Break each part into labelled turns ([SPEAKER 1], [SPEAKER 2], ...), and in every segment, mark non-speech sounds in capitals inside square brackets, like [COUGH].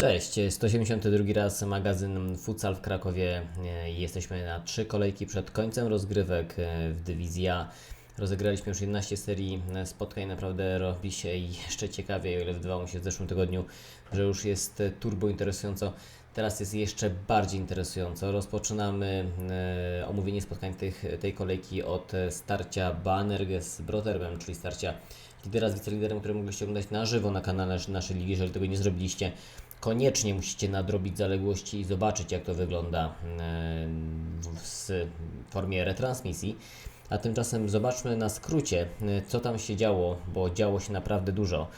[SPEAKER 1] Cześć, 182 raz magazyn Futsal w Krakowie. E, Jesteśmy na trzy kolejki przed końcem rozgrywek e, w dywizji A. Rozegraliśmy już 11 serii e, spotkań, naprawdę robi się jeszcze ciekawiej, o ile wydawało mi się w zeszłym tygodniu, że już jest e, turbo interesująco. Teraz jest jeszcze bardziej interesująco. Rozpoczynamy e, omówienie spotkań tych, tej kolejki od e, starcia Banerge z Brothermem, czyli starcia lidera z wiceliderem, które mogliście oglądać na żywo na kanale naszej ligi. Jeżeli tego nie zrobiliście, koniecznie musicie nadrobić zaległości i zobaczyć, jak to wygląda e, w w formie retransmisji. A tymczasem zobaczmy na skrócie, e, co tam się działo, bo działo się naprawdę dużo.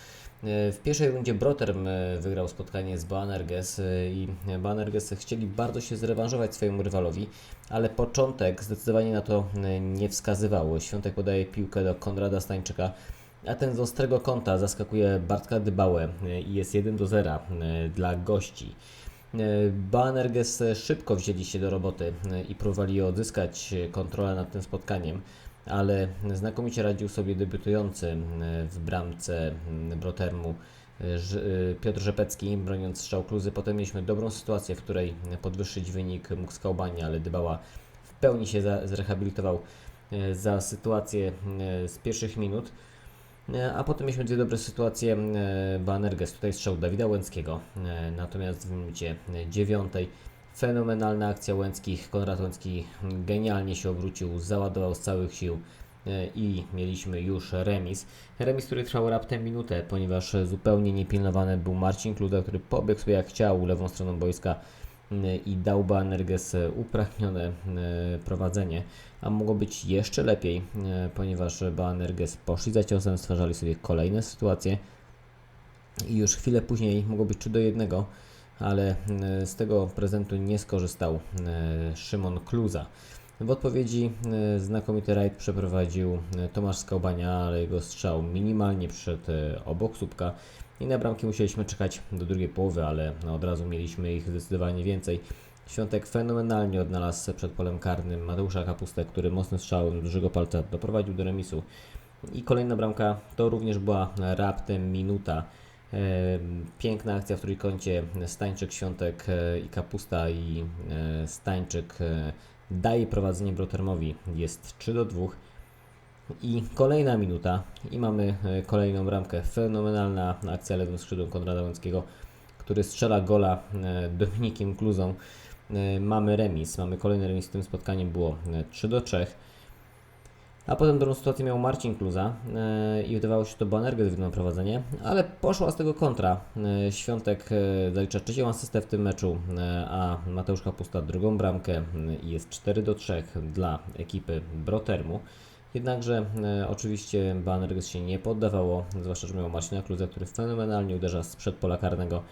[SPEAKER 1] E, W pierwszej rundzie Broterm e, wygrał spotkanie z Boanerges e, i Boanerges chcieli bardzo się zrewanżować swojemu rywalowi, ale początek zdecydowanie na to nie wskazywało. Świątek podaje piłkę do Konrada Stańczyka, a ten z ostrego kąta zaskakuje Bartka Dybałę i jest 1 do 0 e, dla gości. E, Banerges szybko wzięli się do roboty e, i próbowali odzyskać kontrolę nad tym spotkaniem, ale znakomicie radził sobie debiutujący e, w bramce Brotermu Piotr Rzepecki, broniąc strzał kluzy. Potem mieliśmy dobrą sytuację, w której podwyższyć wynik mógł Skałbani, ale Dybała w pełni się zrehabilitował za sytuację z pierwszych minut. E, A potem mieliśmy dwie dobre sytuacje. e, Banerges, tutaj strzał Dawida Łęckiego. e, Natomiast w minucie dziewiątej fenomenalna akcja Łęckich. Konrad Łęcki genialnie się obrócił, załadował z całych sił i mieliśmy już remis. Remis, który trwał raptem minutę, ponieważ zupełnie niepilnowany był Marcin Kluda, który pobiegł sobie jak chciał lewą stroną boiska i dał Banerges upragnione e, prowadzenie, a mogło być jeszcze lepiej, e, ponieważ Banerges poszli za ciosem, stwarzali sobie kolejne sytuacje i już chwilę później mogło być 3 do 1, ale e, z tego prezentu nie skorzystał e, Szymon Kluza. W odpowiedzi e, znakomity rajd przeprowadził e, Tomasz Skałbania, ale jego strzał minimalnie przyszedł e, obok słupka i na bramki musieliśmy czekać do drugiej połowy, ale no, od razu mieliśmy ich zdecydowanie więcej. Świątek fenomenalnie odnalazł przed polem karnym Mateusza Kapustę, który mocnym strzałem dużego palca doprowadził do remisu. I kolejna bramka to również była raptem minuta. Piękna akcja w trójkącie Stańczyk, Świątek e, i Kapusta i e, Stańczyk e, daje prowadzenie Brotermowi. Jest 3 do 2. I kolejna minuta i mamy e, kolejną bramkę. Fenomenalna akcja lewym skrzydłem Konrada Łęckiego, który strzela gola e, Dominikiem Kluzą. E, Mamy remis, mamy kolejny remis w tym spotkaniu, było e, 3 do 3. A potem dobrą sytuację miał Marcin Kluza e, i wydawało się, że to Banerges wygrał prowadzenie, ale poszła z tego kontra. E, Świątek e, zalicza trzecią asystę w tym meczu, e, a Mateusz Kapusta drugą bramkę e, i jest 4 do 3 dla ekipy Brotermu. Jednakże e, oczywiście Banerges się nie poddawało, zwłaszcza, że miał Marcina Kluza, który fenomenalnie uderza sprzed pola karnego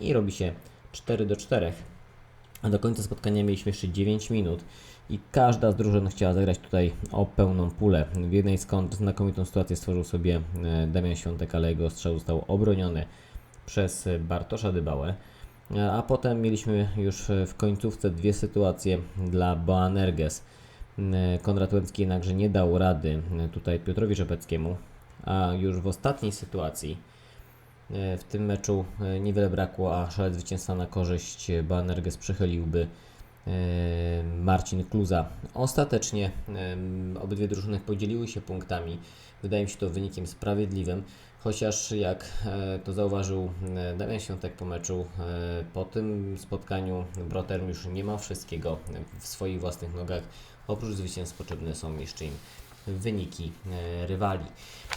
[SPEAKER 1] i robi się 4 do 4. A do końca spotkania mieliśmy jeszcze 9 minut i każda z drużyn chciała zagrać tutaj o pełną pulę. W jednej z znakomitą sytuację stworzył sobie e, Damian Świątek, ale jego strzał został obroniony przez Bartosza Dybałę. E, A potem mieliśmy już w końcówce dwie sytuacje dla Boanerges. E, Konrad Łęcki jednakże nie dał rady e, tutaj Piotrowi Rzepeckiemu, a już w ostatniej sytuacji E, W tym meczu niewiele brakło, a szalec zwycięstwa na korzyść Banerges przychyliłby Marcin Kluza. Ostatecznie obydwie drużyny podzieliły się punktami. Wydaje mi się to wynikiem sprawiedliwym, chociaż jak to zauważył Damian Świątek po meczu, po tym spotkaniu Broterm już nie ma wszystkiego w swoich własnych nogach. Oprócz zwycięstw potrzebne są jeszcze im wyniki e, rywali.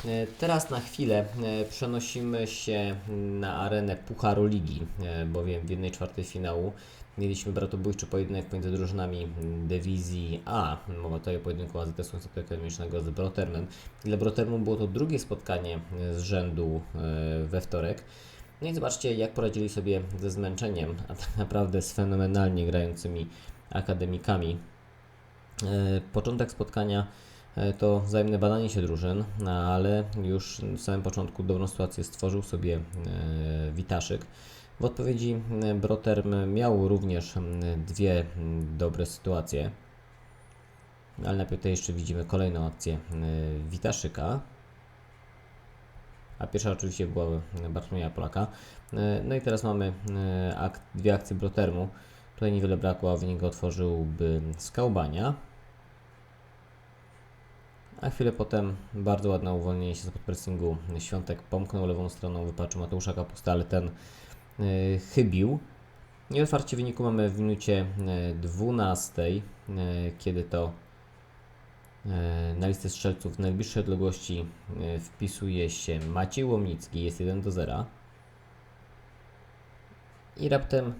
[SPEAKER 1] E, Teraz na chwilę e, przenosimy się na arenę Pucharu Ligi, bowiem w jednej czwartej finału mieliśmy bratobójczy pojedynek pomiędzy drużynami dywizji A. Mowa tutaj o pojedynku AZS Konceptu Akademicznego z Brotermem. Dla Brotermu było to drugie spotkanie z rzędu we wtorek. No i zobaczcie, jak poradzili sobie ze zmęczeniem, a tak naprawdę z fenomenalnie grającymi akademikami. E, Początek spotkania e, to wzajemne badanie się drużyn, no, ale już w samym początku dobrą sytuację stworzył sobie e, Witaszyk. W odpowiedzi Broterm miał również dwie dobre sytuacje, ale najpierw tutaj jeszcze widzimy kolejną akcję Witaszyka. A pierwsza oczywiście była Bartłomieja Polaka. No i teraz mamy ak dwie akcje Brotermu. Tutaj niewiele brakło, a wynik otworzyłby Skaubania. A chwilę potem bardzo ładne uwolnienie się z pressingu. Świątek pomknął lewą stroną, wypatrzył Mateusza Kapusta, ale ten y, chybił. I otwarcie wyniku mamy w minucie y, 12, y, kiedy to y, na listę strzelców w najbliższej odległości y, wpisuje się Maciej Łomnicki, jest 1 do 0. I raptem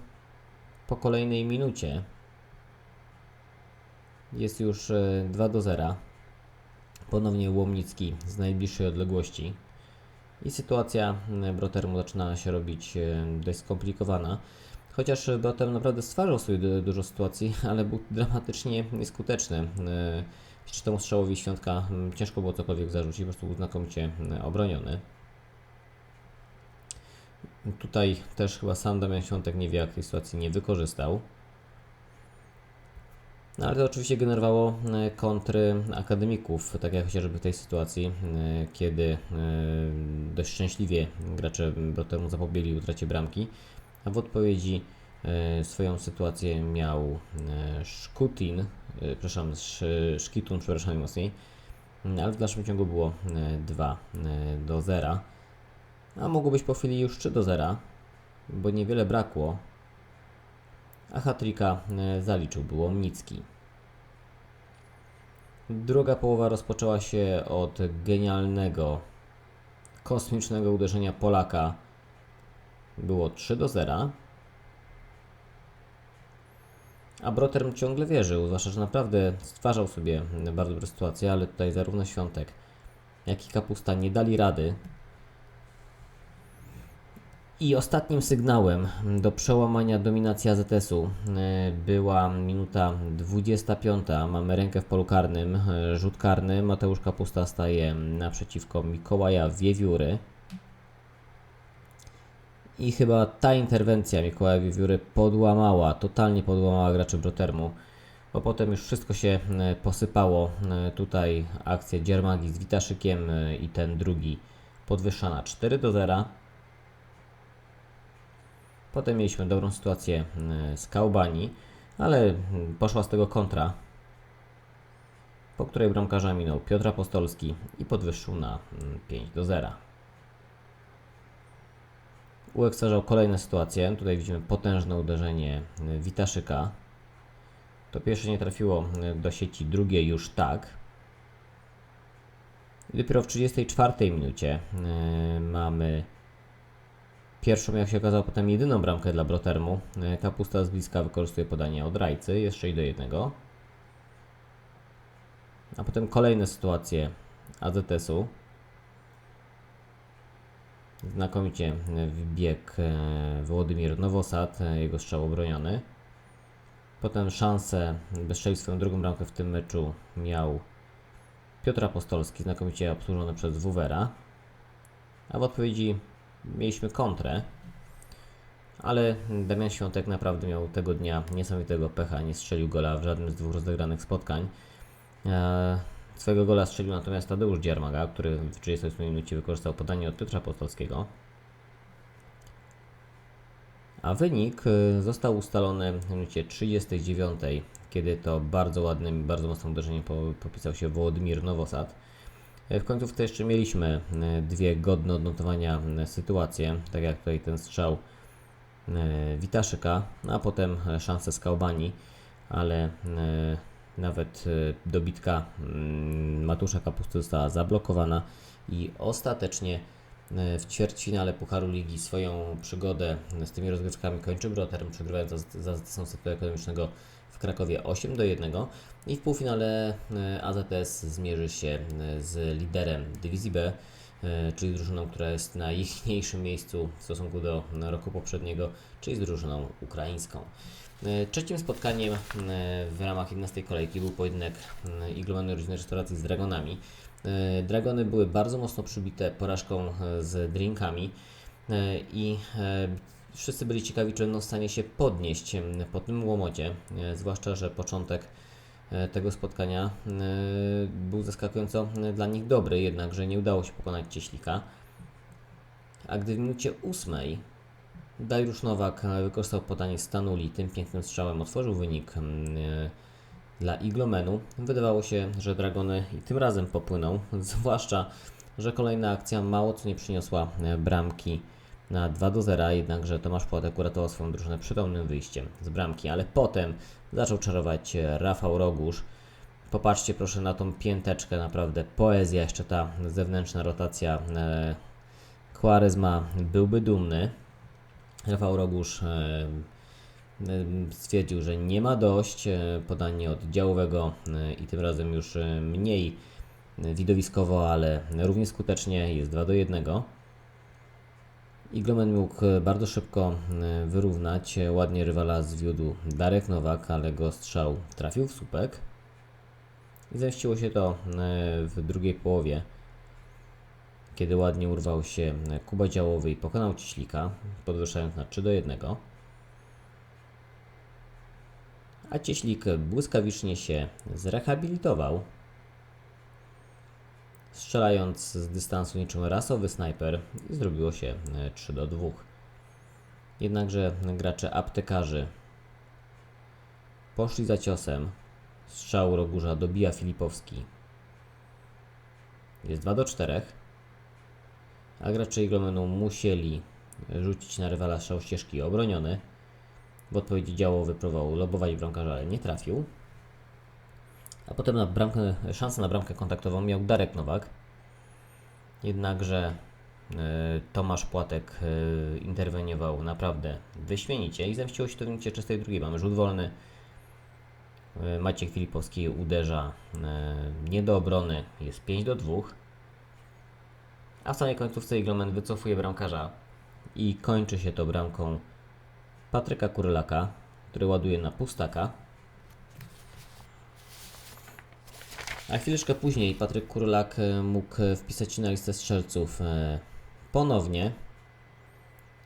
[SPEAKER 1] po kolejnej minucie jest już y, 2 do 0. Ponownie Łomnicki z najbliższej odległości. I sytuacja Brotermu zaczyna się robić e, dość skomplikowana. Chociaż Broterm naprawdę stwarzał sobie du- dużo sytuacji, [LAUGHS] ale był dramatycznie nieskuteczny. E, Czy temu strzałowi Świątka ciężko było cokolwiek zarzucić, po prostu był znakomicie obroniony. Tutaj też chyba sam Damian Świątek nie wie, jak tej sytuacji nie wykorzystał. No ale to oczywiście generowało e, kontry akademików, tak jak chociażby w tej sytuacji, e, kiedy e, dość szczęśliwie gracze Brotemu zapobiegli utracie bramki, a w odpowiedzi swoją sytuację miał Szkutin, przepraszam, Sz- Szkitun, przepraszam mocniej, ale w dalszym ciągu było e, 2 e, do 0, a mogło być po chwili już 3 do 0, bo niewiele brakło, a hatrika e, zaliczył był Łomnicki. Druga połowa rozpoczęła się od genialnego, kosmicznego uderzenia Polaka. Było 3 do 0. A Broterm ciągle wierzył, zwłaszcza, że naprawdę stwarzał sobie bardzo dobre sytuacje, ale tutaj zarówno Świątek, jak i Kapusta nie dali rady. I ostatnim sygnałem do przełamania dominacji AZS-u e, była minuta 25. Mamy rękę w polu karnym, rzut karny. Mateusz Kapusta staje naprzeciwko Mikołaja Wiewióry. I chyba ta interwencja Mikołaja Wiewióry podłamała, totalnie podłamała graczy Brotermu. Bo potem już wszystko się e, posypało. E, Tutaj akcja Dziermagi z Witaszykiem i ten drugi podwyższana 4 do 0. Potem mieliśmy dobrą sytuację y, z Kaubani, ale poszła z tego kontra, po której bramkarza minął Piotr Apostolski i podwyższył na y, 5 do 0. Ułek stwarzał kolejne sytuacje. Tutaj widzimy potężne uderzenie y, Witaszyka. To pierwsze nie trafiło y, do sieci, drugie już tak. I dopiero w 34 minucie mamy Pierwszą, jak się okazało, potem jedyną bramkę dla Brotermu. E, Kapusta z bliska wykorzystuje podanie od Rajcy, jest 6 do 1. A potem kolejne sytuacje AZS-u. Znakomicie wbiegł e, Włodymir Nowosad, e, jego strzał obroniony. Potem szansę, by strzelić swoją drugą bramkę w tym meczu miał Piotr Apostolski, znakomicie obsłużony przez Wuwera. A w odpowiedzi mieliśmy kontrę, ale Damian Świątek naprawdę miał tego dnia niesamowitego pecha, nie strzelił gola w żadnym z dwóch rozegranych spotkań. Eee, swojego gola strzelił natomiast Tadeusz Dziermaga, który w 38 minucie wykorzystał podanie od Piotra Apostolskiego. A wynik y, został ustalony w minucie 39, kiedy to bardzo ładnym, bardzo mocnym uderzeniem po- popisał się Wołodymir Nowosad. W końcówce jeszcze mieliśmy e, dwie godne odnotowania e, sytuacje, tak jak tutaj ten strzał e, Witaszyka, a potem szanse z Kaubani, ale nawet dobitka mm, Matusza Kapusty została zablokowana i ostatecznie w ćwierćfinale Pucharu Ligi swoją przygodę z tymi rozgrywkami kończy Broterm, przegrywając za, za zasą sektoru ekonomicznego Krakowie 8 do 1 i w półfinale e, AZS zmierzy się e, z liderem dywizji B, e, czyli drużyną, która jest na ichniejszym miejscu w stosunku do roku poprzedniego, czyli z drużyną ukraińską. Trzecim spotkaniem w ramach 11 kolejki był pojedynek Iglomany Rodzinnej Restauracji z Dragonami. Dragony były bardzo mocno przybite porażką z drinkami i wszyscy byli ciekawi, czy będą w stanie się podnieść po tym łomocie, e, zwłaszcza, że początek e, tego spotkania e, był zaskakująco dla nich dobry, jednakże nie udało się pokonać Cieślika. A gdy w minucie ósmej Dariusz Nowak wykorzystał podanie Stanuli, tym pięknym strzałem otworzył wynik dla Iglomenu. Wydawało się, że Dragony i tym razem popłyną, [LAUGHS] zwłaszcza, że kolejna akcja mało co nie przyniosła bramki na 2 do 0, jednakże Tomasz Płatek uratował swoją drużynę przytomnym wyjściem z bramki, ale potem zaczął czarować Rafał Rogusz. Popatrzcie proszę na tą pięteczkę, naprawdę poezja, jeszcze ta zewnętrzna rotacja. E, Quaresma byłby dumny. Rafał Rogusz e, e, stwierdził, że nie ma dość. e, Podanie od działowego e, i tym razem już mniej widowiskowo, ale równie skutecznie jest 2 do 1. Iglomen mógł e, bardzo szybko e, wyrównać. E, Ładnie rywala zwiódł Darek Nowak, ale go strzał trafił w słupek. I zemściło się to w drugiej połowie kiedy ładnie urwał się Kuba Działowy i pokonał Ciślika, podwyższając na 3 do 1. A Cieślik błyskawicznie się zrehabilitował, strzelając z dystansu niczym rasowy snajper zrobiło się e, 3 do 2. Jednakże gracze aptekarzy poszli za ciosem. Strzał Rogurza dobija Filipowski. Jest 2 do 4 a gracze Iglomenu musieli rzucić na rywala strzał ścieżki obroniony. W odpowiedzi działowy próbował lobować bramkarza, ale nie trafił. A potem na bramkę, szansę na bramkę kontaktową miał Darek Nowak. Jednakże e, Tomasz Płatek e, interweniował naprawdę wyśmienicie i zemściło się to w minucie 32. Mamy rzut wolny. E, Maciek Filipowski uderza e, nie do obrony. Jest 5 do 2. A w samej końcówce Iglomen wycofuje bramkarza i kończy się to bramką Patryka Kurylaka, który ładuje na pustaka. A chwileczkę później Patryk Kurylak e, mógł e, wpisać się na listę strzelców e, ponownie.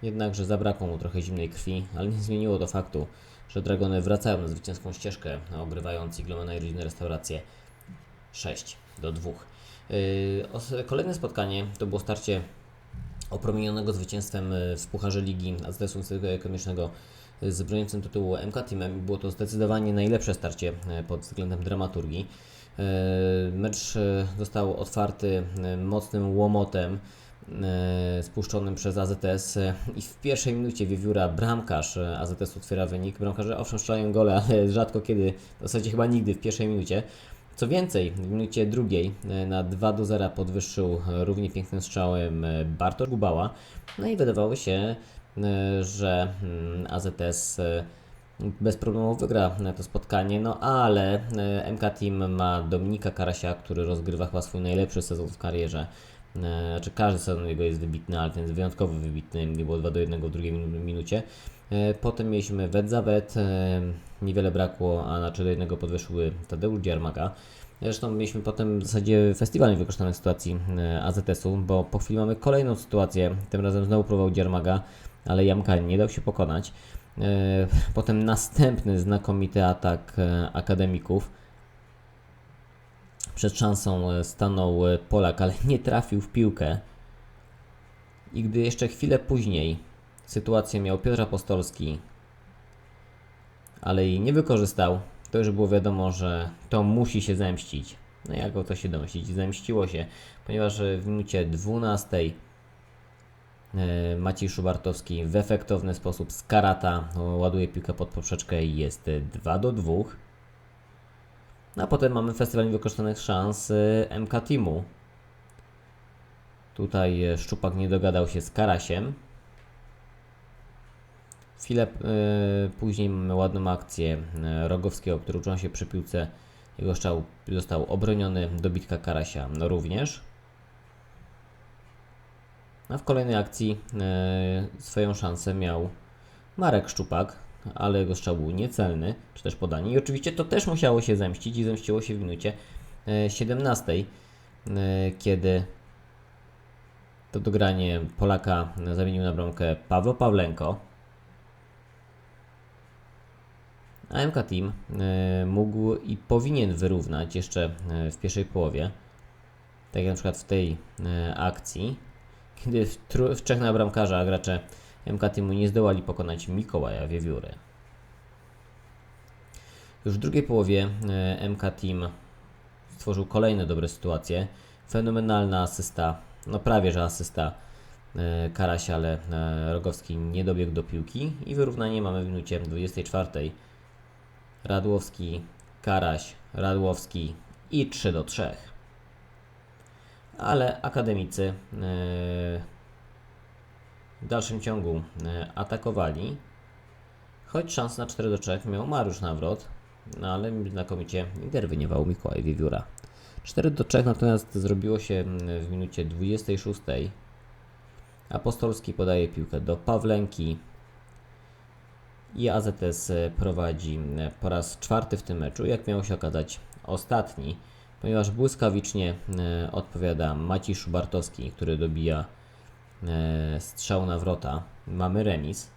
[SPEAKER 1] Jednakże zabrakło mu trochę zimnej krwi, ale nie zmieniło to faktu, że Dragony wracają na zwycięską ścieżkę, ogrywając Iglomena i rodzinne restauracje 6 do 2. Yy, os- Kolejne spotkanie to było starcie opromienionego zwycięstwem w Pucharze Ligi AZS-u Koniecznego z broniącym tytułu MK Teamem. Było to zdecydowanie najlepsze starcie pod względem dramaturgii. Yy, Mecz yy, został otwarty yy, mocnym łomotem spuszczonym przez AZS i w pierwszej minucie wiewióra bramkarz AZS otwiera wynik. Bramkarze owszem strzelają gole, [LAUGHS] ale rzadko kiedy, w zasadzie chyba nigdy w pierwszej minucie. Co więcej, w minucie drugiej e, na 2 do 0 podwyższył e, równie pięknym strzałem e, Bartosz Gubała. No i wydawało się, e, że mm, AZS e, bez problemu wygra to spotkanie, no ale e, MK Team ma Dominika Karasia, który rozgrywa chyba swój najlepszy sezon w karierze. E, Znaczy każdy sezon jego jest wybitny, ale ten jest wyjątkowo wybitny. Nie było 2 do 1 w drugiej minu- minucie. E, Potem mieliśmy Wedzawet, e, niewiele brakło, a na 3 do 1 podwyższyły Tadeusz Dziarmaga. Zresztą mieliśmy potem w zasadzie festiwal niewykorzystanych sytuacji AZS-u, bo po chwili mamy kolejną sytuację. Tym razem znowu próbował Dziarmaga, ale Jamka nie dał się pokonać. E, Potem następny znakomity atak e, akademików. Przed szansą e, stanął Polak, ale nie trafił w piłkę. I gdy jeszcze chwilę później sytuację miał Piotr Apostolski, ale jej nie wykorzystał, to już było wiadomo, że to musi się zemścić. No jak o to się domyślić? Zemściło się, ponieważ w minucie 12 e, Maciej Szubartowski w efektowny sposób z karata o, ładuje piłkę pod poprzeczkę i jest e, 2 do 2. No a potem mamy festiwal niewykorzystanych szans e, MK Teamu. Tutaj e, Szczupak nie dogadał się z Karasiem. Chwilę e, później mamy ładną akcję e, Rogowskiego, który uczył się przy piłce. Jego strzał został obroniony, dobitka Karasia no również. A w kolejnej akcji e, swoją szansę miał Marek Szczupak, ale jego strzał był niecelny, czy też podanie. I oczywiście to też musiało się zemścić i zemściło się w minucie e, 17, e, kiedy to dogranie Polaka zamienił na bramkę Pawło Pawlenko. AMK Team e, mógł i powinien wyrównać jeszcze e, w pierwszej połowie. Tak jak na przykład w tej e, akcji, kiedy w, w trzech na bramkarza gracze MK Teamu nie zdołali pokonać Mikołaja Wiewióry. Już w drugiej połowie e, MK Team stworzył kolejne dobre sytuacje. Fenomenalna asysta, no prawie że asysta e, Karasia, ale e, Rogowski nie dobiegł do piłki i wyrównanie mamy w minucie 24. Radłowski, Karaś, Radłowski i 3 do 3. Ale akademicy e, w dalszym ciągu e, atakowali, choć szans na 4 do 3 miał Mariusz Nawrot, no ale znakomicie interweniował Mikołaj Wiewióra. 4 do 3 natomiast zrobiło się w minucie 26. Apostolski podaje piłkę do Pawlenki i AZS prowadzi po raz czwarty w tym meczu, jak miało się okazać ostatni, ponieważ błyskawicznie e, odpowiada Maciej Szubartowski, który dobija e, strzał na wrota. Mamy remis.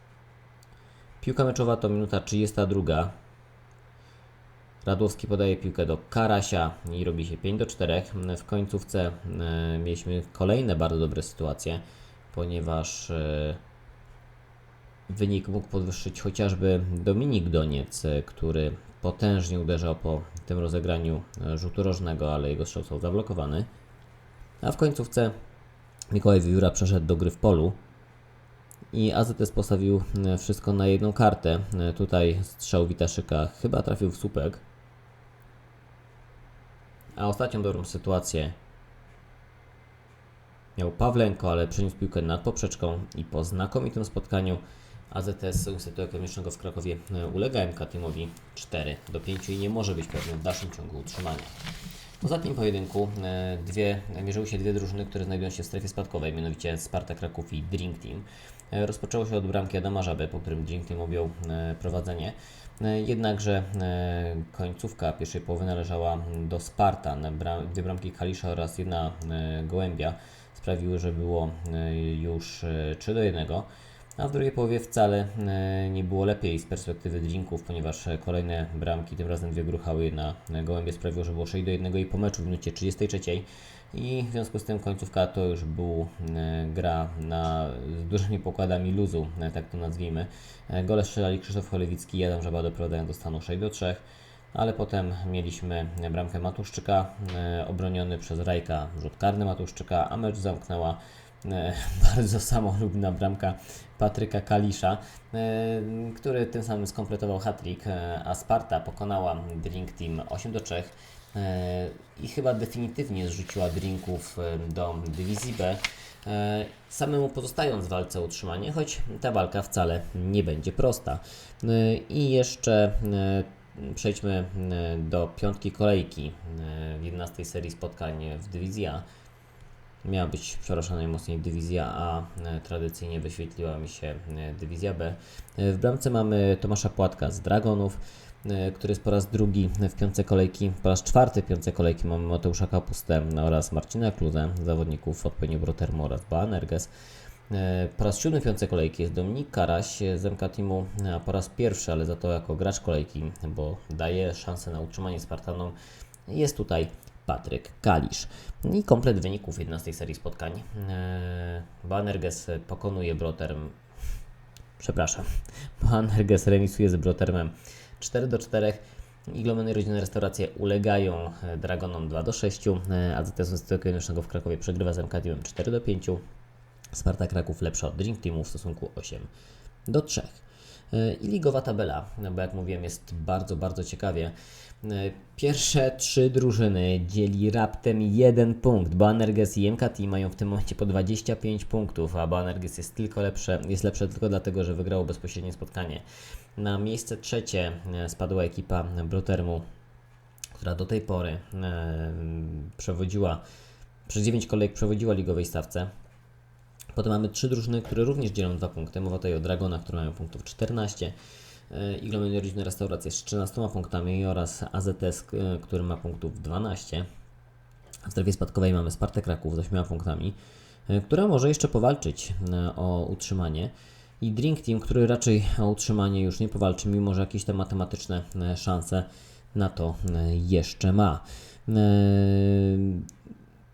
[SPEAKER 1] Piłka meczowa to minuta 32. Radłowski podaje piłkę do Karasia i robi się 5 do 4. W końcówce e, mieliśmy kolejne bardzo dobre sytuacje, ponieważ wynik mógł podwyższyć chociażby Dominik Doniec, który potężnie uderzał po tym rozegraniu e, rzutu rożnego, ale jego strzał został zablokowany. A w końcówce Mikołaj Wióra przeszedł do gry w polu i AZS postawił e, wszystko na jedną kartę. E, Tutaj strzał Witaszyka chyba trafił w słupek. A ostatnią dobrą sytuację miał Pawlenko, ale przeniósł piłkę nad poprzeczką i po znakomitym spotkaniu AZS Uniwersytetu Ekonomicznego w Krakowie e, ulega MK Teamowi 4 do 5 i nie może być pewny w dalszym ciągu utrzymania. W ostatnim pojedynku e, dwie, mierzyły się dwie drużyny, które znajdują się w strefie spadkowej, mianowicie Sparta Kraków i Dream Team. E, Rozpoczęło się od bramki Adama Żaby, po którym Dream Team objął e, prowadzenie. E, Jednakże e, końcówka pierwszej połowy należała do Spartan. Dwie bramki Kalisza oraz jedna e, Gołębia sprawiły, że było e, już e, 3 do 1. A w drugiej połowie wcale e, nie było lepiej z perspektywy drinków, ponieważ kolejne bramki, tym razem dwie gruchały na gołębie, sprawiło, że było 6 do 1 i po meczu w minucie 33. I w związku z tym końcówka to już był e, gra na, z dużymi pokładami luzu, e, tak to nazwijmy. Gole strzelali Krzysztof Cholewicki i Adam Żaba doprowadzają do stanu 6 do 3 ale potem mieliśmy bramkę Matuszczyka, e, obroniony przez Rajka rzut karny Matuszczyka, a mecz zamknęła e, [LAUGHS] bardzo samolubna bramka Patryka Kalisza, e, który tym samym skompletował hat-trick, e, a Sparta pokonała Drink Team 8 do 3 e, i chyba definitywnie zrzuciła Drinków do dywizji B, samemu pozostając w walce o utrzymanie, choć ta walka wcale nie będzie prosta. I jeszcze Przejdźmy do piątki kolejki w 11 serii spotkań w dywizji A. Miała być, przepraszam, najmocniej dywizja A, e, tradycyjnie wyświetliła mi się e, dywizja B. E, W bramce mamy Tomasza Płatka z Dragonów, który jest po raz drugi w piątce kolejki, po raz czwarty w piątce kolejki mamy Mateusza Kapustę oraz Marcina Kluzę, zawodników odpowiednio Brotermu oraz Banerges. Po raz siódmy w kolejki jest Dominik Karaś z MK Teamu, a po raz pierwszy, ale za to jako gracz kolejki, bo daje szansę na utrzymanie Spartanom, jest tutaj Patryk Kalisz. I komplet wyników 11 serii spotkań. E, Banerges pokonuje Broterm, przepraszam, Banerges remisuje z Brotermem 4 do 4. Iglomeny Rodziny Restauracje ulegają e, Dragonom 2 do 6, e, AZS Uniwersytetu Ekonomicznego w Krakowie przegrywa z MK Teamem 4 do 5. Sparta Kraków lepsza od Dream Teamu w stosunku 8 do 3. I ligowa tabela, no bo jak mówiłem, jest bardzo, bardzo ciekawie. Pierwsze trzy drużyny dzieli raptem jeden punkt. Banerges i MKT mają w tym momencie po 25 punktów, a Banerges jest tylko lepsze, jest lepsze tylko dlatego, że wygrało bezpośrednie spotkanie. Na miejsce trzecie e, spadła ekipa Brotermu, która do tej pory e, przewodziła, przez 9 kolejek przewodziła ligowej stawce. Potem mamy trzy drużyny, które również dzielą dwa punkty. Mowa tutaj o Dragonach, które mają punktów 14, e, Iglomen Rodzinna Restauracja z 13 punktami oraz AZS, k- który ma punktów 12. W strefie spadkowej mamy Spartek Kraków z 8 punktami, e, która może jeszcze powalczyć e, o utrzymanie. I Drink Team, który raczej o utrzymanie już nie powalczy, mimo że jakieś te matematyczne e, szanse na to e, jeszcze ma.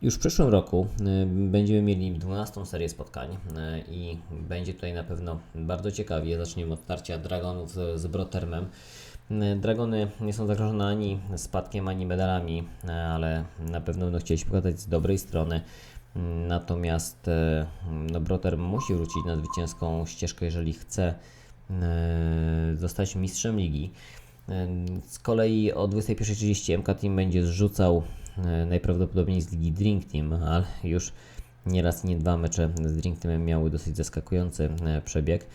[SPEAKER 1] Już w przyszłym roku e, będziemy mieli 12 serię spotkań e, i będzie tutaj na pewno bardzo ciekawie. Zaczniemy od starcia Dragonów z, Brotermem. E, Dragony nie są zagrożone ani spadkiem, ani medalami, ale na pewno będą chcieli się pokazać z dobrej strony. Natomiast no, Broterm musi wrócić na zwycięską ścieżkę, jeżeli chce zostać mistrzem ligi. Z kolei o 21.30 MK Team będzie zrzucał e, najprawdopodobniej z ligi Drink Team, ale już nie raz nie dwa mecze z Drink Teamem miały dosyć zaskakujący e, przebieg.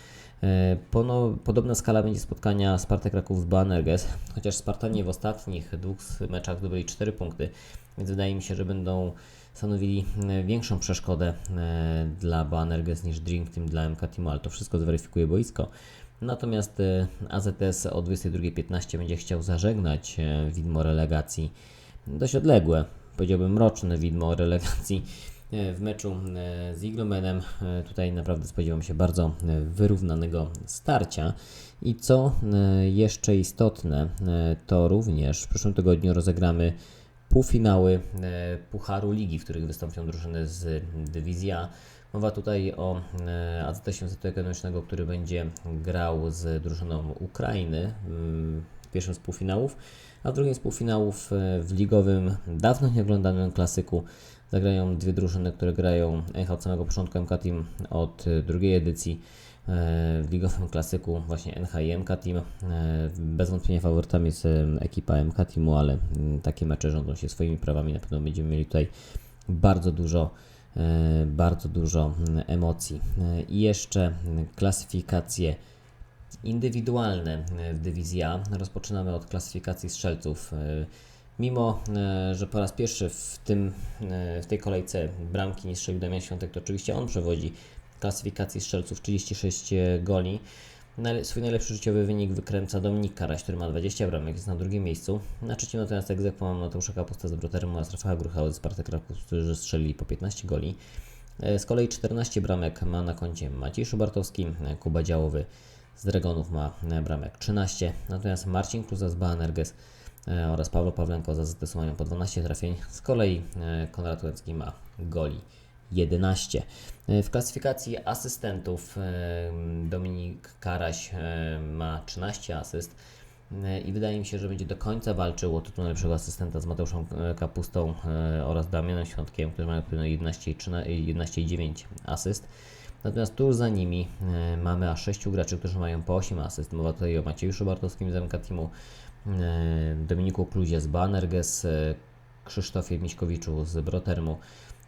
[SPEAKER 1] E, Pono, podobna skala będzie spotkania Spartak Kraków z Banerges, chociaż Spartanie w ostatnich dwóch meczach zdobyli 4 punkty, więc wydaje mi się, że będą stanowili większą przeszkodę dla Banerges niż Drink Team dla MK Teamu, ale to wszystko zweryfikuje boisko. Natomiast e, AZS o 22.15 będzie chciał zażegnać e, widmo relegacji dość odległe, powiedziałbym mroczne widmo relegacji e, w meczu z Iglomenem. Tutaj naprawdę spodziewam się bardzo wyrównanego starcia. I co jeszcze istotne, to również w przyszłym tygodniu rozegramy półfinały Pucharu Ligi, w których wystąpią drużyny z dywizji A. Mowa tutaj o e, AZS Instytutu Ekonomicznego, który będzie grał z drużyną Ukrainy mm, w pierwszym z półfinałów, a w drugim z półfinałów e, w ligowym, dawno nieoglądanym klasyku zagrają dwie drużyny, które grają od samego początku MK Team od drugiej edycji e, w ligowym klasyku właśnie NH i MK Team. Bez wątpienia faworytami jest ekipa MK Teamu, ale mm, takie mecze rządzą się swoimi prawami. Na pewno będziemy mieli tutaj bardzo dużo bardzo dużo mm, emocji. E, I jeszcze klasyfikacje indywidualne e, w dywizji A. Rozpoczynamy od klasyfikacji strzelców. E, Mimo, e, że po raz pierwszy w, tym, e, w tej kolejce bramki nie strzelił Damian Świątek, to oczywiście on przewodzi klasyfikacji strzelców 36 goli. Swój najlepszy życiowy wynik wykręca Dominik Karaś, który ma 20 bramek, jest na drugim miejscu. Na trzecim natomiast egzekwo mam Mateusza Kapusta z Broterem oraz Rafała Gruchała z Spartak Kraków, którzy strzelili po 15 goli. E, Z kolei 14 bramek ma na koncie Maciej Szubartowski, e, Kuba Działowy z Dragonów ma e, bramek 13, natomiast Marcin Kluza z Banerges oraz Paweł Pawlenko za ZTS mają po 12 trafień. Z kolei Konrad Łęcki ma goli 11. E, W klasyfikacji asystentów e, Dominik Karaś e, ma 13 asyst i wydaje mi się, że będzie do końca walczył o tytuł najlepszego asystenta z Mateuszem Kapustą oraz Damianem Świątkiem, którzy mają odpowiednio 11 i 13 i 11 i 9 asyst. Natomiast tuż za nimi mamy aż 6 graczy, którzy mają po 8 asyst. Mowa tutaj o Macieju Bartowskim z MK Teamu, Dominiku Kluzie z Banerges, Krzysztofie Miśkowiczu z Brotermu,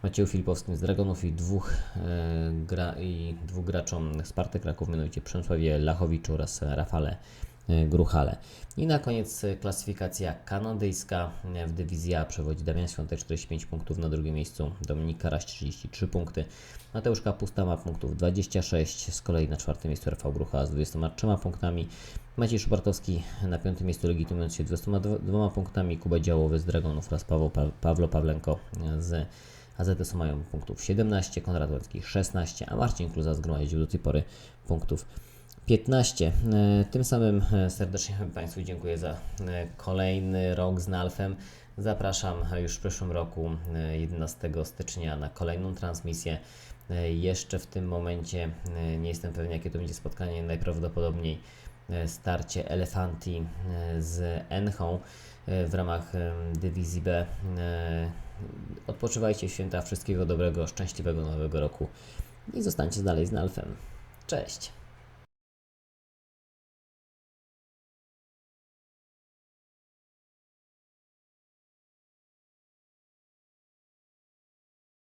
[SPEAKER 1] Macieju Filipowskim z Dragonów i dwóch, e, gra, i dwóch graczom Sparty Kraków, mianowicie Przemysławie Lachowiczu oraz Rafale e, Gruchale. I na koniec e, klasyfikacja kanadyjska. E, w dywizji A przewodzi Damian Świątek 45 punktów, na drugim miejscu Dominik Karaś 33 punkty, Mateusz Kapusta ma punktów 26, z kolei na czwartym miejscu Rafał Grucha z 23 punktami, Maciej Szubartowski na piątym miejscu legitymując się 22 punktami, Kuba Działowy z Dragonów oraz Paweł pa Pawlo Pawlenko z AZS mają punktów 17, Konrad Łęcki 16, a Marcin Kluza zgromadził do tej pory punktów 15. E, Tym samym e, serdecznie [LAUGHS] Państwu dziękuję za e, kolejny rok z Nalfem. Zapraszam już w przyszłym roku, e, 11 stycznia, na kolejną transmisję. Jeszcze w tym momencie nie jestem pewien, jakie to będzie spotkanie. Najprawdopodobniej starcie Elefanti z Enchą w ramach dywizji B. Odpoczywajcie w święta, wszystkiego dobrego, szczęśliwego nowego roku i zostańcie dalej z Nalfem. Cześć!